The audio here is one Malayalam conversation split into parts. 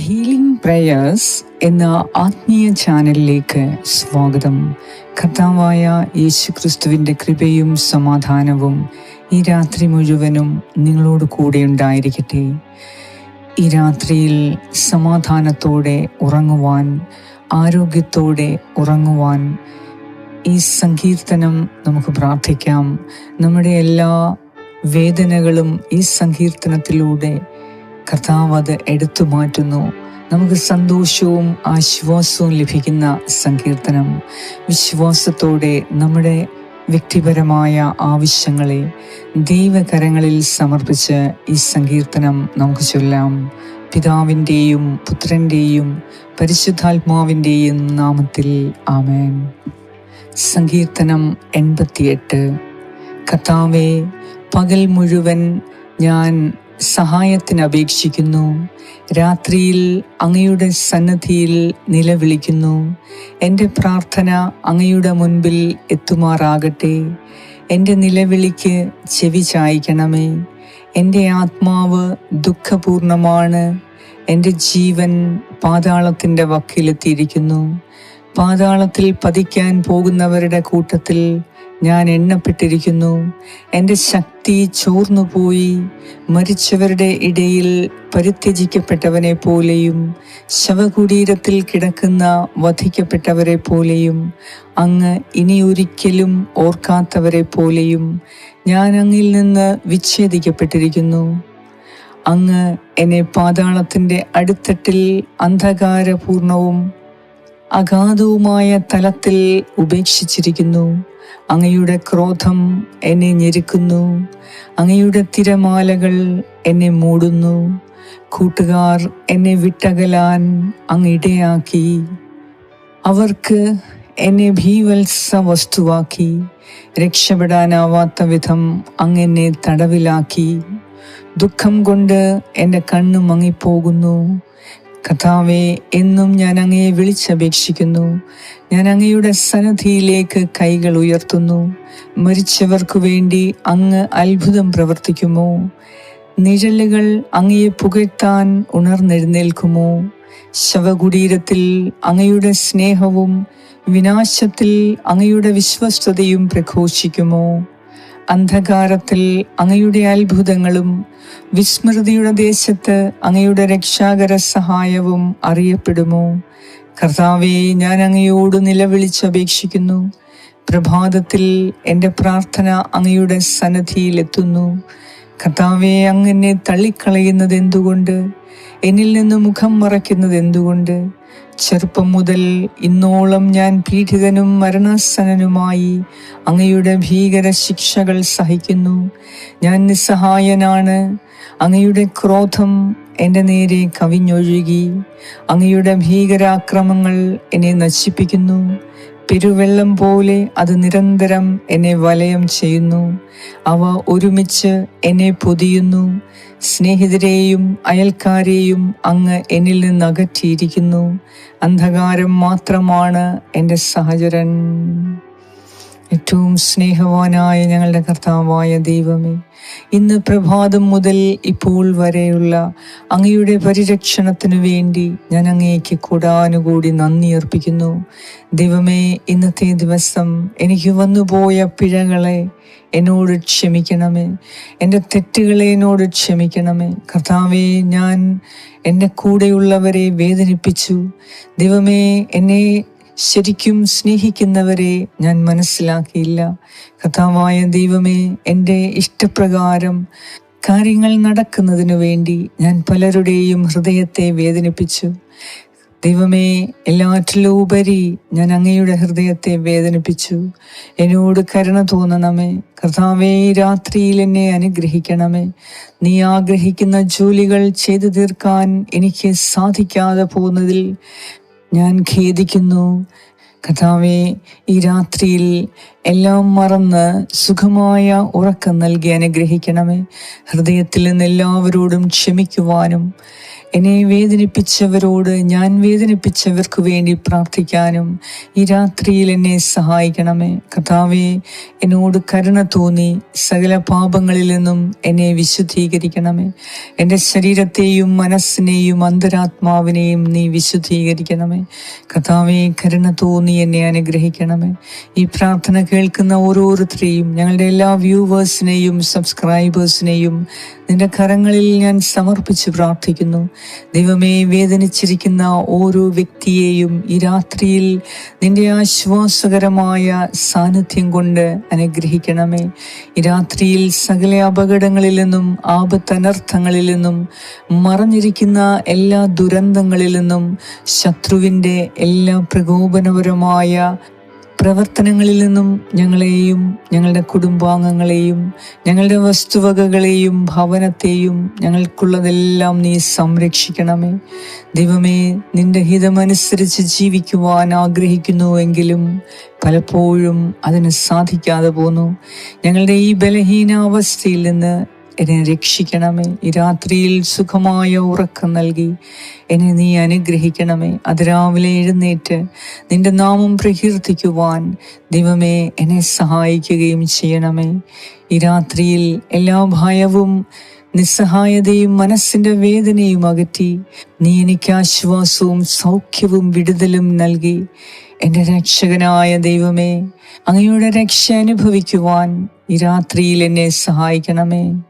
ഹീലിംഗ് പ്രേയേഴ്സ് എന്ന ആത്മീയ ചാനലിലേക്ക് സ്വാഗതം. കർത്താവായ യേശു ക്രിസ്തുവിന്റെ കൃപയും സമാധാനവും ഈ രാത്രി മുഴുവനും നിങ്ങളോട് കൂടെ ഉണ്ടായിരിക്കട്ടെ. ഈ രാത്രിയിൽ സമാധാനത്തോടെ ഉറങ്ങുവാൻ ആരോഗ്യത്തോടെ ഉറങ്ങുവാൻ ഈ സങ്കീർത്തനം നമുക്ക് പ്രാർത്ഥിക്കാം. നമ്മുടെ എല്ലാ വേദനകളും ഈ സങ്കീർത്തനത്തിലൂടെ കർത്താവ് അത് എടുത്തു മാറ്റുന്നു. നമുക്ക് സന്തോഷവും ആശ്വാസവും ലഭിക്കുന്ന സങ്കീർത്തനം. വിശ്വാസത്തോടെ നമ്മുടെ വ്യക്തിപരമായ ആവശ്യങ്ങളെ ദൈവകരങ്ങളിൽ സമർപ്പിച്ച് ഈ സങ്കീർത്തനം നമുക്ക് ചൊല്ലാം. പിതാവിന്റെയും പുത്രന്റെയും പരിശുദ്ധാത്മാവിന്റെയും നാമത്തിൽ ആമേൻ. സങ്കീർത്തനം എൺപത്തിയെട്ട്. കർത്താവെ പകൽ മുഴുവൻ ഞാൻ സഹായത്തിന് അപേക്ഷിക്കുന്നു രാത്രിയിൽ അങ്ങയുടെ സന്നദ്ധിയിൽ നിലവിളിക്കുന്നു. എന്റെ പ്രാർത്ഥന അങ്ങയുടെ മുൻപിൽ എത്തുമാറാകട്ടെ. എന്റെ നിലവിളിക്ക് ചെവി ചായ്ക്കണമേ. എന്റെ ആത്മാവ് ദുഃഖപൂർണമാണ്. എന്റെ ജീവൻ പാതാളത്തിന്റെ വക്കിലെത്തിയിരിക്കുന്നു. പാതാളത്തിൽ പതിക്കാൻ പോകുന്നവരുടെ കൂട്ടത്തിൽ ഞാൻ എണ്ണപ്പെട്ടിരിക്കുന്നു. എന്റെ ശക്തി ചോർന്നുപോയി മരിച്ചവരുടെ ഇടയിൽ പരിത്യജിക്കപ്പെട്ടവനെ പോലെയും ശവകുടീരത്തിൽ കിടക്കുന്ന വധിക്കപ്പെട്ടവരെ പോലെയും അങ്ങ് ഇനി ഒരിക്കലും ഓർക്കാത്തവരെ പോലെയും ഞാൻ അങ്ങിൽ നിന്ന് വിച്ഛേദിക്കപ്പെട്ടിരിക്കുന്നു. അങ്ങ് എന്നെ പാതാളത്തിന്റെ അടിത്തട്ടിൽ അന്ധകാരപൂർണവും അഗാധവുമായ തലത്തിൽ ഉപേക്ഷിച്ചിരിക്കുന്നു. അങ്ങയുടെ ക്രോധം എന്നെ ഞെരുക്കുന്നു. അങ്ങയുടെ തിരമാലകൾ എന്നെ മൂടുന്നു. കൂട്ടുകാർ എന്നെ വിട്ടകലാൻ അങ്ങിടയാക്കി അവർക്ക് എന്നെ ഭീവത്സ വസ്തുവാക്കി രക്ഷപ്പെടാനാവാത്ത വിധം അങ്ങെന്നെ തടവിലാക്കി. ദുഃഖം കൊണ്ട് എന്റെ കണ്ണു മങ്ങിപ്പോകുന്നു. കഥാവെ എന്നും ഞാൻ അങ്ങയെ വിളിച്ചപേക്ഷിക്കുന്നു. ഞാൻ അങ്ങയുടെ സന്നദ്ധിയിലേക്ക് കൈകൾ ഉയർത്തുന്നു. മരിച്ചവർക്കു വേണ്ടി അങ്ങ് അത്ഭുതം പ്രവർത്തിക്കുമോ? നിഴലുകൾ അങ്ങയെ പുകഴ്ത്താൻ ഉണർന്നെഴുന്നേൽക്കുമോ? ശവകുടീരത്തിൽ അങ്ങയുടെ സ്നേഹവും വിനാശത്തിൽ അങ്ങയുടെ വിശ്വസ്തതയും പ്രഘോഷിക്കുമോ? അന്ധകാരത്തിൽ അങ്ങയുടെ അത്ഭുതങ്ങളും വിസ്മൃതിയുടെ ദേശത്ത് അങ്ങയുടെ രക്ഷാകര സഹായവും അറിയപ്പെടുമോ? കർത്താവെ ഞാൻ അങ്ങയോട് നിലവിളിച്ച് അപേക്ഷിക്കുന്നു പ്രഭാതത്തിൽ എന്റെ പ്രാർത്ഥന അങ്ങയുടെ സന്നദ്ധിയിലെത്തുന്നു കർത്താവെ അങ്ങനെ തള്ളിക്കളയുന്നത് എന്തുകൊണ്ട് എന്നിൽ നിന്ന് മുഖം മറയ്ക്കുന്നത് എന്തുകൊണ്ട് ചെറുപ്പം മുതൽ ഇന്നോളം ഞാൻ പീഡിതനും മരണസനനുമായി അങ്ങയുടെ ഭീകര ശിക്ഷകൾ സഹിക്കുന്നു. ഞാൻ നിസ്സഹായനാണ്. അങ്ങയുടെ ക്രോധം എന്റെ നേരെ കവിഞ്ഞൊഴുകി. അങ്ങയുടെ ഭീകരാക്രമങ്ങൾ എന്നെ നശിപ്പിക്കുന്നു. പെരുവെള്ളം പോലെ അത് നിരന്തരം എന്നെ വലയം ചെയ്യുന്നു. അവ ഒരുമിച്ച് എന്നെ പൊതിയുന്നു. സ്നേഹിതരെയും അയൽക്കാരെയും അങ്ങ് എന്നിൽ നിന്ന് അകറ്റിയിരിക്കുന്നു. അന്ധകാരം മാത്രമാണ് എന്റെ സഹചരൻ. ഏറ്റവും സ്നേഹവാനായ ഞങ്ങളുടെ കർത്താവായ ദൈവമേ ഇന്ന് പ്രഭാതം മുതൽ ഇപ്പോൾ വരെയുള്ള അങ്ങയുടെ പരിരക്ഷണത്തിനു വേണ്ടി ഞാൻ അങ്ങേക്ക് കൂടാനുകൂടി നന്ദി അർപ്പിക്കുന്നു. ദൈവമേ ഇന്നത്തെ ദിവസം എനിക്ക് വന്നുപോയ പിഴകളെ എന്നോട് ക്ഷമിക്കണമേ എന്റെ തെറ്റുകളെ എന്നോട് ക്ഷമിക്കണമേ. കർത്താവേ ഞാൻ എന്റെ കൂടെയുള്ളവരെ വേദനിപ്പിച്ചു. ദൈവമേ എന്നെ ശരിക്കും സ്നേഹിക്കുന്നവരെ ഞാൻ മനസ്സിലാക്കിയില്ല. കഥാവായ ദൈവമേ എന്റെ ഇഷ്ടപ്രകാരം കാര്യങ്ങൾ നടക്കുന്നതിനു വേണ്ടി ഞാൻ പലരുടെയും ഹൃദയത്തെ വേദനിപ്പിച്ചു. ദൈവമേ എല്ലാറ്റിലും ഉപരി ഞാൻ അങ്ങയുടെ ഹൃദയത്തെ വേദനിപ്പിച്ചു. എന്നോട് കരുണ തോന്നണമേ. കർത്താവേ രാത്രിയിൽ എന്നെ അനുഗ്രഹിക്കണമേ. നീ ആഗ്രഹിക്കുന്ന ജോലികൾ ചെയ്തു തീർക്കാൻ എനിക്ക് സാധിക്കാതെ പോകുന്നതിൽ ഞാൻ ഖേദിക്കുന്നു. കഥാവെ ഈ രാത്രിയിൽ എല്ലാം മറന്ന് സുഖമായ ഉറക്കം നൽകി അനുഗ്രഹിക്കണമേ. ഹൃദയത്തിൽ നിന്ന് എല്ലാവരോടും ക്ഷമിക്കുവാനും എന്നെ വേദനിപ്പിച്ചവരോട് ഞാൻ വേദനിപ്പിച്ചവർക്ക് വേണ്ടി പ്രാർത്ഥിക്കാനും ഈ രാത്രിയിൽ എന്നെ സഹായിക്കണമേ. കർത്താവെ എന്നോട് കരുണ തോന്നി സകല പാപങ്ങളിൽ നിന്നും എന്നെ വിശുദ്ധീകരിക്കണമേ. എന്റെ ശരീരത്തെയും മനസ്സിനെയും അന്തരാത്മാവിനെയും നീ വിശുദ്ധീകരിക്കണമേ. കർത്താവെ കരുണ തോന്നി എന്നെ അനുഗ്രഹിക്കണമേ. ഈ പ്രാർത്ഥന കേൾക്കുന്ന ഓരോരുത്തരെയും ഞങ്ങളുടെ എല്ലാ വ്യൂവേഴ്സിനെയും സബ്സ്ക്രൈബേഴ്സിനെയും നിന്റെ കരങ്ങളിൽ ഞാൻ സമർപ്പിച്ച് പ്രാർത്ഥിക്കുന്നു. ദൈവമേ വേദനിച്ചിരിക്കുന്ന ഓരോ വ്യക്തിയെയും ഈ രാത്രിയിൽ നിന്റെ ആശ്വാസകരമായ സാന്നിധ്യം കൊണ്ട് അനുഗ്രഹിക്കണമേ. ഈ രാത്രിയിൽ സകല അപകടങ്ങളിൽ നിന്നും ആപത്തനർത്ഥങ്ങളിൽ നിന്നും മറഞ്ഞിരിക്കുന്ന എല്ലാ ദുരന്തങ്ങളിൽ നിന്നും ശത്രുവിന്റെ എല്ലാ പ്രകോപനപരമായ പ്രവർത്തനങ്ങളിൽ നിന്നും ഞങ്ങളെയും ഞങ്ങളുടെ കുടുംബാംഗങ്ങളെയും ഞങ്ങളുടെ വസ്തുവകകളെയും ഭവനത്തെയും ഞങ്ങൾക്കുള്ളതെല്ലാം നീ സംരക്ഷിക്കണമേ. ദൈവമേ നിന്റെ ഹിതമനുസരിച്ച് ജീവിക്കുവാൻ ആഗ്രഹിക്കുന്നുവെങ്കിലും പലപ്പോഴും അതിന് സാധിക്കാതെ പോന്നു. ഞങ്ങളുടെ ഈ ബലഹീനാവസ്ഥയിൽ നിന്ന് എന്നെ രക്ഷിക്കണമേ. ഈ രാത്രിയിൽ സുഖമായ ഉറക്കം നൽകി. എന്നെ നീ അനുഗ്രഹിക്കണമേ. അതിരാവിലെ എഴുന്നേറ്റ് നിന്റെ നാമം പ്രകീർത്തിക്കുവാൻ ദൈവമേ എന്നെ സഹായിക്കുകയും ചെയ്യണമേ. ഈ രാത്രിയിൽ എല്ലാ ഭയവും നിസ്സഹായതയും മനസ്സിന്റെ വേദനയും അകറ്റി നീ എനിക്ക് ആശ്വാസവും സൗഖ്യവും വിടുതലും നൽകി. എന്റെ രക്ഷകനായ ദൈവമേ അങ്ങയുടെ രക്ഷ അനുഭവിക്കുവാൻ ഈ രാത്രിയിൽ എന്നെ സഹായിക്കണമേ.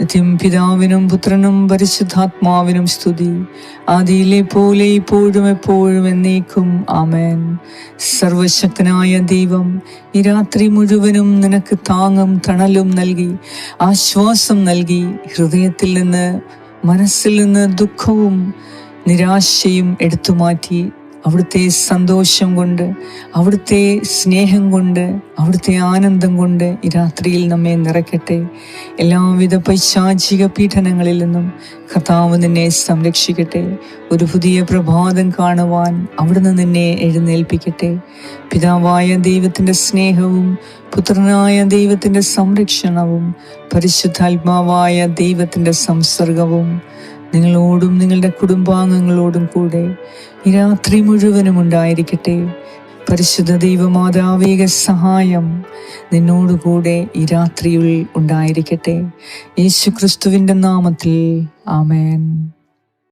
നിത്യം പിതാവിനും പുത്രനും പരിശുദ്ധാത്മാവിനും സ്തുതി. ആദിയിലെ പോലെ ഇപ്പോഴും എപ്പോഴും എന്നേക്കും. ആമേൻ. സർവശക്തനായ ദൈവം ഈ രാത്രി മുഴുവനും നിനക്ക് താങ്ങും തണലും നൽകി ആശ്വാസം നൽകി ഹൃദയത്തിൽ നിന്ന് മനസ്സിൽ നിന്ന് ദുഃഖവും നിരാശയും എടുത്തുമാറ്റി അവിടുത്തെ സന്തോഷം കൊണ്ട് അവിടുത്തെ സ്നേഹം കൊണ്ട് അവിടുത്തെ ആനന്ദം കൊണ്ട് ഈ രാത്രിയിൽ നമ്മെ നിറയ്ക്കട്ടെ. എല്ലാവിധ പൈശാചിക പീഡനങ്ങളിൽ നിന്നും കർത്താവ് നിന്നെ സംരക്ഷിക്കട്ടെ. ഒരു പുതിയ പ്രഭാതം കാണുവാൻ അവിടുന്ന് നിന്നെ എഴുന്നേൽപ്പിക്കട്ടെ. പിതാവായ ദൈവത്തിന്റെ സ്നേഹവും പുത്രനായ ദൈവത്തിന്റെ സംരക്ഷണവും പരിശുദ്ധാത്മാവായ ദൈവത്തിന്റെ സംസർഗവും നിങ്ങളോടും നിങ്ങളുടെ കുടുംബാംഗങ്ങളോടും കൂടെ ഈ രാത്രി മുഴുവനും ഉണ്ടായിരിക്കട്ടെ. പരിശുദ്ധ ദൈവമാതാവേക സഹായം നിന്നോടുകൂടെ ഈ രാത്രിയിൽ ഉണ്ടായിരിക്കട്ടെ. യേശു ക്രിസ്തുവിന്റെ നാമത്തിൽ ആമേൻ.